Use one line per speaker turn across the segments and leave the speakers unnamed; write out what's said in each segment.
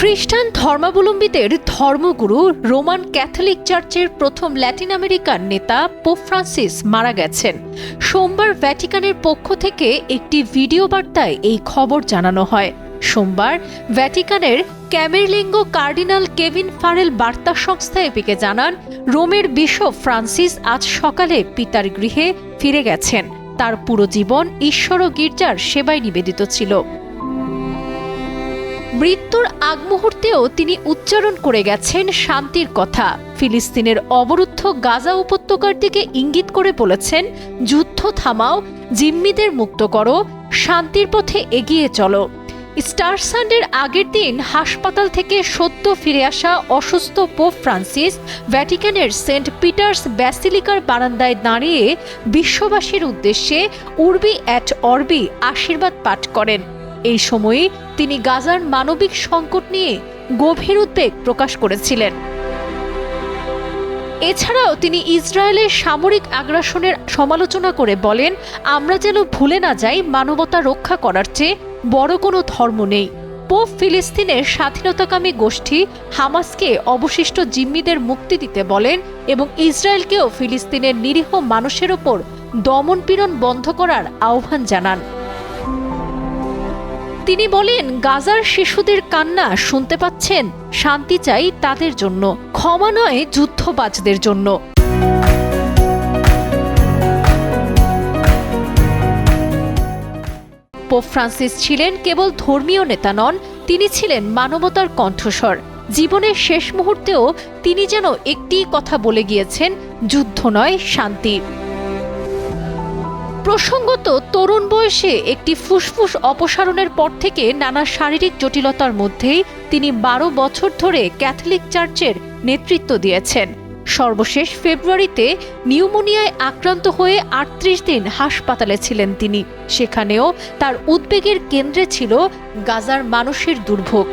খ্রিস্টান ধর্মাবলম্বীদের ধর্মগুরু রোমান ক্যাথলিক চার্চের প্রথম ল্যাটিন আমেরিকান নেতা পোপ ফ্রান্সিস মারা গেছেন। সোমবার ভ্যাটিকানের পক্ষ থেকে একটি ভিডিও বার্তায় এই খবর জানানো হয়। সোমবার ভ্যাটিকানের ক্যামেরলিঙ্গ কার্ডিনাল কেভিন ফারেল বার্তা সংস্থা এপিকে জানান, রোমের বিশপ ফ্রান্সিস আজ সকালে পিতার গৃহে ফিরে গেছেন। তার পুরো জীবন ঈশ্বর ও গির্জার সেবায় নিবেদিত ছিল। মৃত্যুর আগ মুহূর্তেও তিনি উচ্চারণ করে গেছেন শান্তির কথা। ফিলিস্তিনের অবরুদ্ধ গাজা উপত্যকার দিকে ইঙ্গিত করে বলেছেন, যুদ্ধ থামাও, জিম্মিদের মুক্ত করো, শান্তির পথে এগিয়ে চলো। স্টার সানডের আগের দিন হাসপাতাল থেকে সদ্য ফিরে আসা অসুস্থ পোপ ফ্রান্সিস ভ্যাটিকানের সেন্ট পিটার্স ব্যাসিলিকার বারান্দায় দাঁড়িয়ে বিশ্ববাসীর উদ্দেশ্যে উর্বি অ্যাট অর্বি আশীর্বাদ পাঠ করেন। এই সময়ে তিনি গাজার মানবিক সংকট নিয়ে গভীর উদ্বেগ প্রকাশ করেছিলেন। এছাড়াও তিনি ইসরায়েলের সামরিক আগ্রাসনের সমালোচনা করে বলেন, আমরা যেন ভুলে না যাই মানবতা রক্ষা করার চেয়ে বড় কোনো ধর্ম নেই। পোপ ফিলিস্তিনের স্বাধীনতাকামী গোষ্ঠী হামাসকে অবশিষ্ট জিম্মিদের মুক্তি দিতে বলেন এবং ইসরায়েলকেও ফিলিস্তিনের নিরীহ মানুষের ওপর দমনপীড়ন বন্ধ করার আহ্বান জানান। তিনি বলেন, গাজার শিশুদের কান্না শুনতে পাচ্ছেন, শান্তি চাই তাদের জন্য, ক্ষমা নয় যুদ্ধবাজদের জন্য। পোপ ফ্রান্সিস ছিলেন কেবল ধর্মীয় নেতা নন, তিনি ছিলেন মানবতার কণ্ঠস্বর। জীবনের শেষ মুহূর্তেও তিনি যেন একটি কথা বলে গিয়েছেন, যুদ্ধ নয়, শান্তি। প্রসঙ্গত, তরুণ বয়সে একটি ফুসফুস অপসারণের পর থেকে নানা শারীরিক জটিলতার মধ্যেই তিনি বারো বছর ধরে ক্যাথলিক চার্চের নেতৃত্ব দিয়েছেন। সর্বশেষ ফেব্রুয়ারিতে নিউমোনিয়ায় আক্রান্ত হয়ে আটত্রিশ দিন হাসপাতালে ছিলেন তিনি। সেখানেও তার উদ্বেগের কেন্দ্রে ছিল গাজার মানুষের দুর্ভোগ।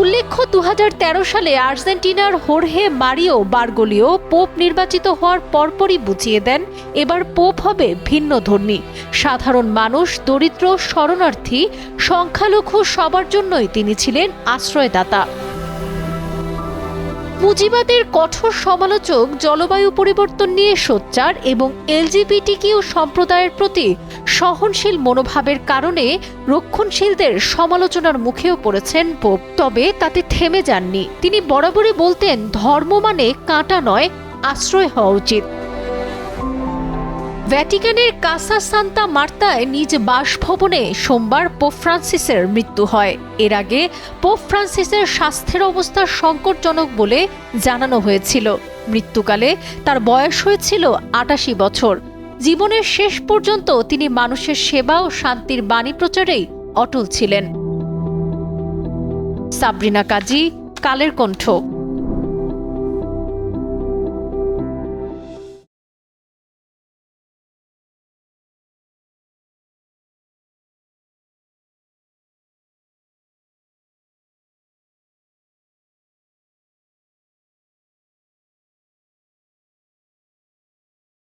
উল্লেখ্য দু হাজার তেরো সালে আর্জেন্টিনার হোরহে মারিও বার্গোলিও পোপ নির্বাচিত হওয়ার পরপরই বুঝিয়ে দেন, এবার পোপ হবে ভিন্ন ধর্মী। সাধারণ মানুষ, দরিদ্র, শরণার্থী, সংখ্যালঘু সবার জন্যই তিনি ছিলেন আশ্রয়দাতা। পুঁজিবাদের কঠোর সমালোচক, জলবায়ু পরিবর্তন নিয়ে সোচ্চার এবং এলজিবিটিকিউ সম্প্রদায়ের প্রতি সহনশীল মনোভাবের কারণে রক্ষণশীলদের সমালোচনার মুখেও পড়েছেন পোপ। তবে তাতে থেমে যাননি। তিনি বরাবরই বলতেন, ধর্ম মানে কাঁটা নয় আশ্রয় হওয়া উচিত। ভ্যাটিকানের কাসা সান্তা মার্তায় নিজ বাসভবনে সোমবার পোপ ফ্রান্সিসের মৃত্যু হয়। এর আগে পোপ ফ্রান্সিসের স্বাস্থ্যের অবস্থা সংকটজনক বলে জানানো হয়েছিল। মৃত্যুকালে তার বয়স হয়েছিল আটাশি বছর। জীবনের শেষ পর্যন্ত তিনি মানুষের সেবা ও শান্তির বাণী প্রচারেই অটল ছিলেন। সাবরিনা কাজী, কালের কণ্ঠ।